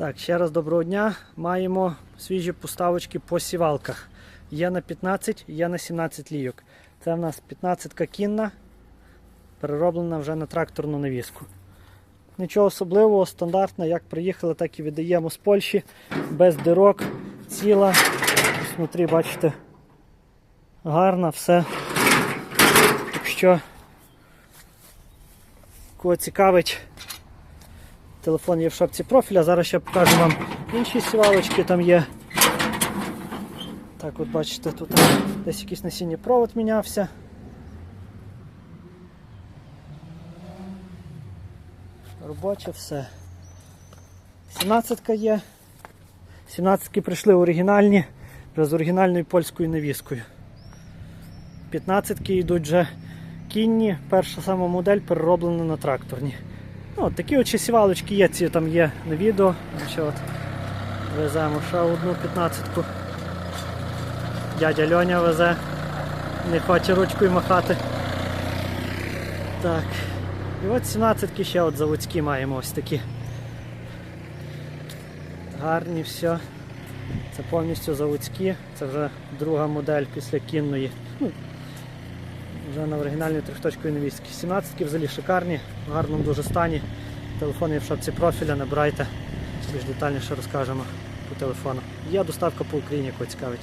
Так, ще раз доброго дня. Маємо свіжі поставочки по сівалках. Є на 15, є на 17 лійок. Це в нас 15 кінна, перероблена вже на тракторну навіску. Нічого особливого, стандартна, як приїхали, так і віддаємо з Польщі, без дирок, ціла. Смотри, бачите, гарна, все. Так що, кого цікавить, Телефон є в шапці профіля. Зараз ще покажу вам інші сівалочки там є. Так, от бачите, тут десь якийсь насіння провод мінявся. Робоче все. 17-ка є. 17 прийшли оригінальні, з оригінальною польською навіскою. 15-ки йдуть вже кінні, перша сама модель перероблена на тракторні. Ну, от такі от ще сівалочки є, ці там є на відео. Ще от веземо ще одну 15-ку. Дядя Льоня везе, не хоче ручкою махати. Так. І от 17-ки ще от заводські маємо ось такі. Гарні все. Це повністю заводські, це вже друга модель після кінної. Ну, вже на оригінальній трьохточковій навіски. 17-ки взагалі шикарні, в гарному дуже стані. Телефон є в шапці профіля, набирайте, більш детальніше розкажемо по телефону. Є доставка по Україні, яку цікавить.